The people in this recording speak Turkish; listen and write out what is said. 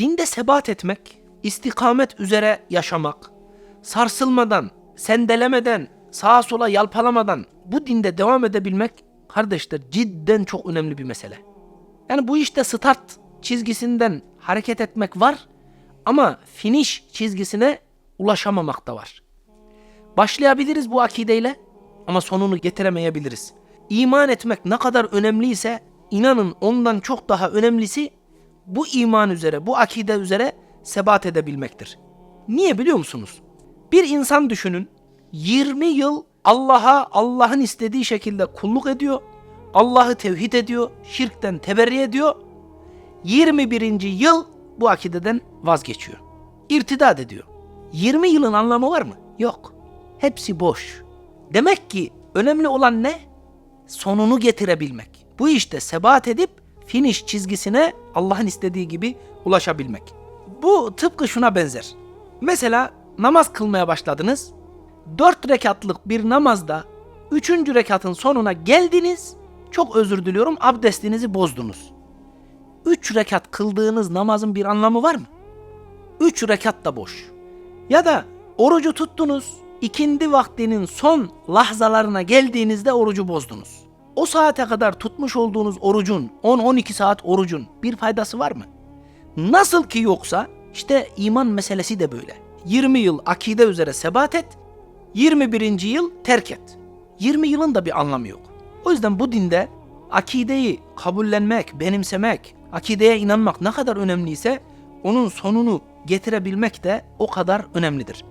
Dinde sebat etmek, istikamet üzere yaşamak, sarsılmadan, sendelemeden, sağa sola yalpalamadan bu dinde devam edebilmek kardeşler cidden çok önemli bir mesele. Yani bu işte start çizgisinden hareket etmek var ama finish çizgisine ulaşamamak da var. Başlayabiliriz bu akideyle ama sonunu getiremeyebiliriz. İman etmek ne kadar önemliyse inanın ondan çok daha önemlisi bu iman üzere, bu akide üzere sebat edebilmektir. Niye biliyor musunuz? Bir insan düşünün 20 yıl Allah'a Allah'ın istediği şekilde kulluk ediyor. Allah'ı tevhid ediyor, şirkten teberri ediyor. 21. yıl bu akideden vazgeçiyor. İrtidat ediyor. 20 yılın anlamı var mı? Yok. Hepsi boş. Demek ki önemli olan ne? Sonunu getirebilmek. Bu işte sebat edip finish çizgisine Allah'ın istediği gibi ulaşabilmek. Bu tıpkı şuna benzer. Mesela namaz kılmaya başladınız. 4 rekatlık bir namazda 3. rekatın sonuna geldiniz. Çok özür diliyorum abdestinizi bozdunuz. 3 rekat kıldığınız namazın bir anlamı var mı? 3 rekat da boş. Ya da orucu tuttunuz, ikindi vaktinin son lahzalarına geldiğinizde orucu bozdunuz. O saate kadar tutmuş olduğunuz orucun, 10-12 saat orucun bir faydası var mı? Nasıl ki yoksa işte iman meselesi de böyle. 20 yıl akide üzere sebat et, 21. yıl terk et. 20 yılın da bir anlamı yok. O yüzden bu dinde akideyi kabullenmek, benimsemek, akideye inanmak ne kadar önemliyse onun sonunu getirebilmek de o kadar önemlidir.